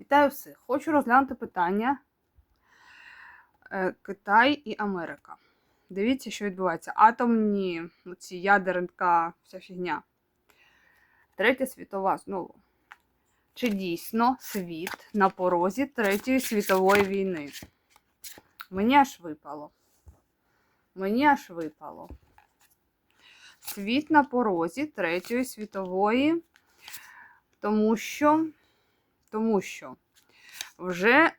Вітаю всіх! Хочу розглянути питання е, Китай і Америка. Дивіться, що відбувається. Атомні, ці ядерка, вся фігня. Третя світова знову. Чи дійсно світ на порозі Третьої світової війни? Мені аж випало. Мені аж випало. Світ на порозі Третьої світової, тому що тому що вже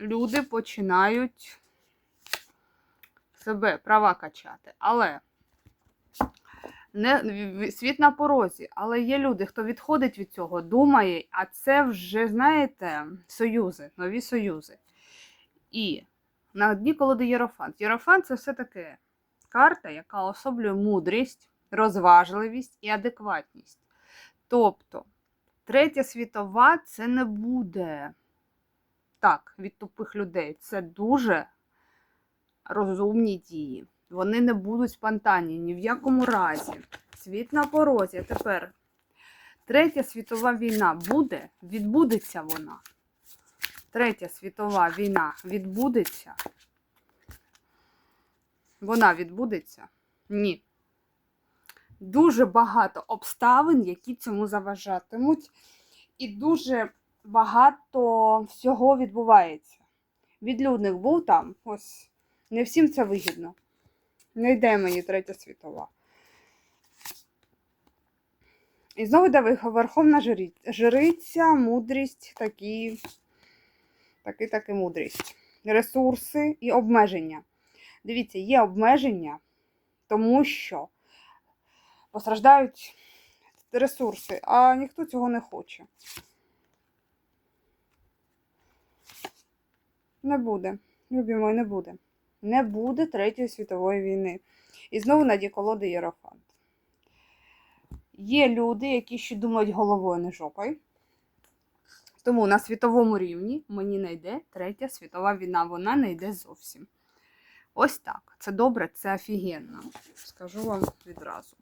люди починають себе права качати. Але не, світ на порозі, але є люди, хто відходить від цього, думає, а це вже, знаєте, союзи, нові союзи. І на дні колоди Єрофант. Єрофант це все таки карта, яка особлює мудрість, розважливість і адекватність. Тобто, Третя світова це не буде так від тупих людей. Це дуже розумні дії. Вони не будуть спонтанні ні в якому разі. Світ на порозі. Тепер Третя світова війна буде, відбудеться вона. Третя світова війна відбудеться. Вона відбудеться? Ні дуже багато обставин, які цьому заважатимуть, і дуже багато всього відбувається. Відлюдник був там, ось не всім це вигідно. Не йде мені третя світова. І знову йде верховна жри- жриця, мудрість, такі, таки, таки мудрість. Ресурси і обмеження. Дивіться, є обмеження, тому що постраждають ресурси, а ніхто цього не хоче. Не буде. Любі мої, не буде. Не буде Третьої світової війни. І знову наді колоди Єрофант. Є люди, які ще думають головою, не жопою. Тому на світовому рівні мені не йде Третя світова війна. Вона не йде зовсім. Ось так. Це добре, це офігенно. Скажу вам відразу.